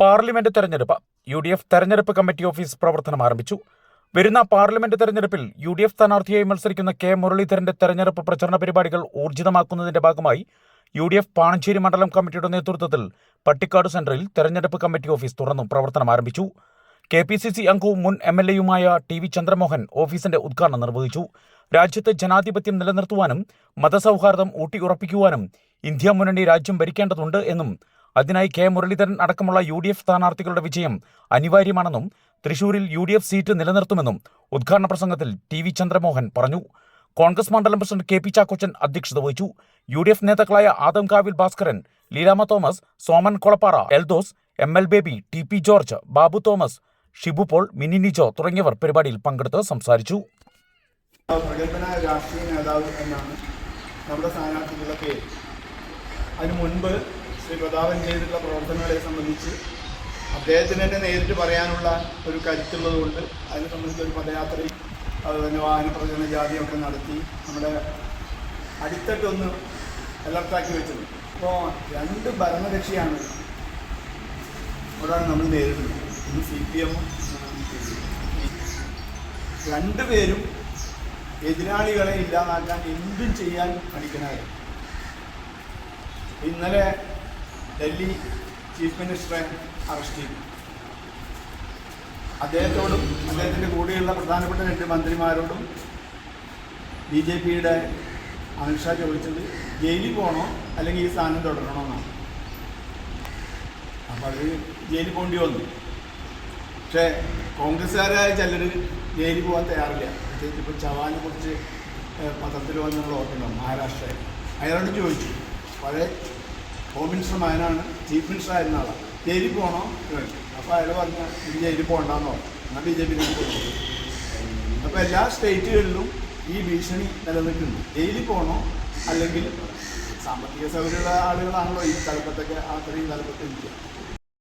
Parliament തെരഞ്ഞെടുപ്പ്. U D F തെരഞ്ഞെടുപ്പ് committee office പ്രവർത്തനം ആരംഭിച്ചു. വരുന്ന പാർലമെന്റ് തെരഞ്ഞെടുപ്പിൽ യു ഡി എഫ് സ്ഥാനാർത്ഥിയായി മത്സരിക്കുന്ന കെ. മുരളീധരന്റെ തെരഞ്ഞെടുപ്പ് പ്രചരണ പരിപാടികൾ ഊർജിതമാക്കുന്നതിന്റെ ഭാഗമായി യു ഡി എഫ് പാണഞ്ചേരി മണ്ഡലം കമ്മിറ്റിയുടെ നേതൃത്വത്തിൽ പട്ടിക്കാട് സെന്ററിൽ തെരഞ്ഞെടുപ്പ് കമ്മിറ്റി ഓഫീസ് തുറന്നു പ്രവർത്തനം ആരംഭിച്ചു. കെ പി സി സി അംഗവും മുൻ എം എൽ എയുമായ ടി വി ചന്ദ്രമോഹൻ ഓഫീസിന്റെ ഉദ്ഘാടനം നിർവഹിച്ചു. രാജ്യത്ത് ജനാധിപത്യം നിലനിർത്തുവാനും മതസൗഹാർദ്ദം ഊട്ടിയുറപ്പിക്കുവാനും ഇന്ത്യ മുന്നണി രാജ്യം ഭരിക്കേണ്ടതുണ്ട് എന്നും അതിനായി കെ മുരളീധരൻ അടക്കമുള്ള യു ഡി എഫ് സ്ഥാനാർത്ഥികളുടെ വിജയം അനിവാര്യമാണെന്നും തൃശൂരിൽ യു ഡി എഫ് സീറ്റ് നിലനിർത്തുമെന്നും ഉദ്ഘാടന പ്രസംഗത്തിൽ ടി വി ചന്ദ്രമോഹൻ പറഞ്ഞു. കോൺഗ്രസ് മണ്ഡലം പ്രസിഡന്റ് കെ പി ചാക്കോച്ചൻ അധ്യക്ഷത വഹിച്ചു. യു ഡി എഫ് നേതാക്കളായ Adam Kavil Bhaskaran Leelama Thomas Soman Kolappara Eldhose M L Baby T P George Babu Thomas Shibu Paul Mini Nijo തുടങ്ങിയവർ പരിപാടിയിൽ പങ്കെടുത്ത് സംസാരിച്ചു. രാഷ്ട്രീയ നേതാവ് എന്നാണ് നമ്മുടെ സ്ഥാനാർത്ഥികളുടെ പേര്. അതിനു മുൻപ് ശ്രീ പ്രതാപൻ ചെയ്തിട്ടുള്ള പ്രവർത്തനങ്ങളെ സംബന്ധിച്ച് അദ്ദേഹത്തിന് തന്നെ നേരിട്ട് പറയാനുള്ള ഒരു കരുത്തുള്ളത് കൊണ്ട് അതിനെ സംബന്ധിച്ച് ഒരു പദയാത്രയും അതുപോലെ വാഹന പ്രചരണ ജാതിയൊക്കെ നടത്തി നമ്മുടെ അടിത്തട്ടൊന്ന് അലർട്ടാക്കി വെച്ചത്. അപ്പോൾ രണ്ട് ഭരണകക്ഷിയാണ് അവിടെയാണ് നമ്മൾ നേരിടുന്നത്. ഇന്ന് സി പി എമ്മും രണ്ടുപേരും എതിരാളികളെ ഇല്ലാതാക്കാൻ എന്തും ചെയ്യാൻ പഠിക്കണമായിരുന്നു ഇന്നലെ ഡൽഹി ചീഫ് മിനിസ്റ്ററെ അറസ്റ്റ് ചെയ്തു. അദ്ദേഹത്തോടും അദ്ദേഹത്തിന്റെ കൂടെയുള്ള പ്രധാനപ്പെട്ട രണ്ട് മന്ത്രിമാരോടും ബി ജെ പിയുടെ അമിത്ഷാ ചോദിച്ചത് ജയിലിൽ പോകണോ അല്ലെങ്കിൽ ഈ സ്ഥാനം തുടരണോ എന്നാണ്? അപ്പം അത് ജയിലിൽ പോകേണ്ടി വന്നു. പക്ഷേ കോൺഗ്രസ്സുകാരായ ചിലർ ജയിലിൽ പോകാൻ തയ്യാറില്ല. പ്രത്യേകിച്ച് ഇപ്പോൾ ചവാനെ കുറിച്ച് പത്രത്തിൽ വന്ന് നമ്മൾ മഹാരാഷ്ട്രയിൽ. അയാളോട് ചോദിച്ചു. പഴയ ഹോം മിനിസ്റ്റർ മകനാണ് ചീഫ് മിനിസ്റ്റർ ആയിരുന്ന ആളാണ് ജയിലിൽ പോകണോ അപ്പോൾ അയാൾ പറഞ്ഞ ഇത് ജയിലിൽ പോകണ്ടെന്നോ എന്നാൽ ബി ജെ പി അപ്പോൾ എല്ലാ സ്റ്റേറ്റുകളിലും ഈ ഭീഷണി നിലനിൽക്കുന്നു. ജയിലിൽ പോകണോ അല്ലെങ്കിൽ സാമ്പത്തിക സൗകര്യമുള്ള ആളുകളാണല്ലോ ഈ തലപ്പത്തൊക്കെ അത്രയും തലപ്പത്ത് ഇരിക്കുക.